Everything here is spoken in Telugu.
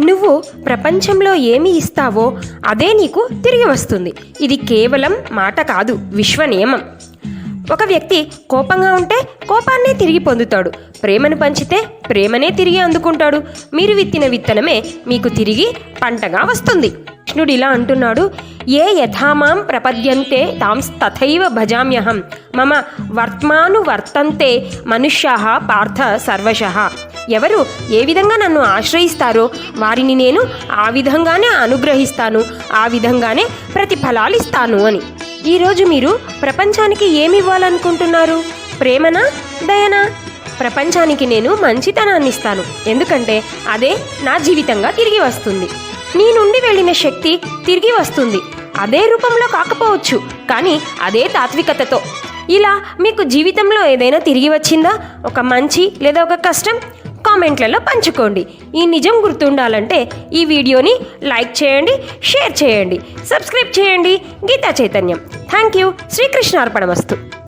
నువ్వు ప్రపంచంలో ఏమి ఇస్తావో అదే నీకు తిరిగి వస్తుంది. ఇది కేవలం మాట కాదు విశ్వ నియమం ఒక వ్యక్తి కోపంగా ఉంటే కోపాన్నే తిరిగి పొందుతాడు. ప్రేమను పంచితే ప్రేమనే తిరిగి అందుకుంటాడు. మీరు విత్తిన విత్తనమే మీకు తిరిగి పంటగా వస్తుంది. కృష్ణుడు ఇలా అంటున్నాడు ఏ యథామాం ప్రపద్యంతే తాం తథైవ భజామ్యహం. మమ వర్త్మాను వర్తంతే మనుష్యా పార్థ సర్వశః. ఎవరు ఏ విధంగా నన్ను ఆశ్రయిస్తారో వారిని నేను ఆ విధంగానే అనుగ్రహిస్తాను ఆ విధంగానే ప్రతిఫలాలు ఇస్తాను అని ఈరోజు మీరు ప్రపంచానికి ఏమి ఇవ్వాలనుకుంటున్నారు ప్రేమనా దయనా? ప్రపంచానికి నేను మంచితనాన్ని ఇస్తాను. ఎందుకంటే అదే నా జీవితంగా తిరిగి వస్తుంది. నీ నుండి వెళ్ళిన శక్తి తిరిగి వస్తుంది. అదే రూపంలో కాకపోవచ్చు కానీ అదే తాత్వికతతో. ఇలా మీకు జీవితంలో ఏదైనా తిరిగి వచ్చిందా? ఒక మంచి లేదా ఒక కష్టం? కామెంట్లలో పంచుకోండి. ఈ నిజం గుర్తుండాలంటే ఈ వీడియోని లైక్ చేయండి షేర్ చేయండి సబ్స్క్రైబ్ చేయండి. గీతా చైతన్యం. థ్యాంక్ యూ శ్రీకృష్ణార్పణ వస్తు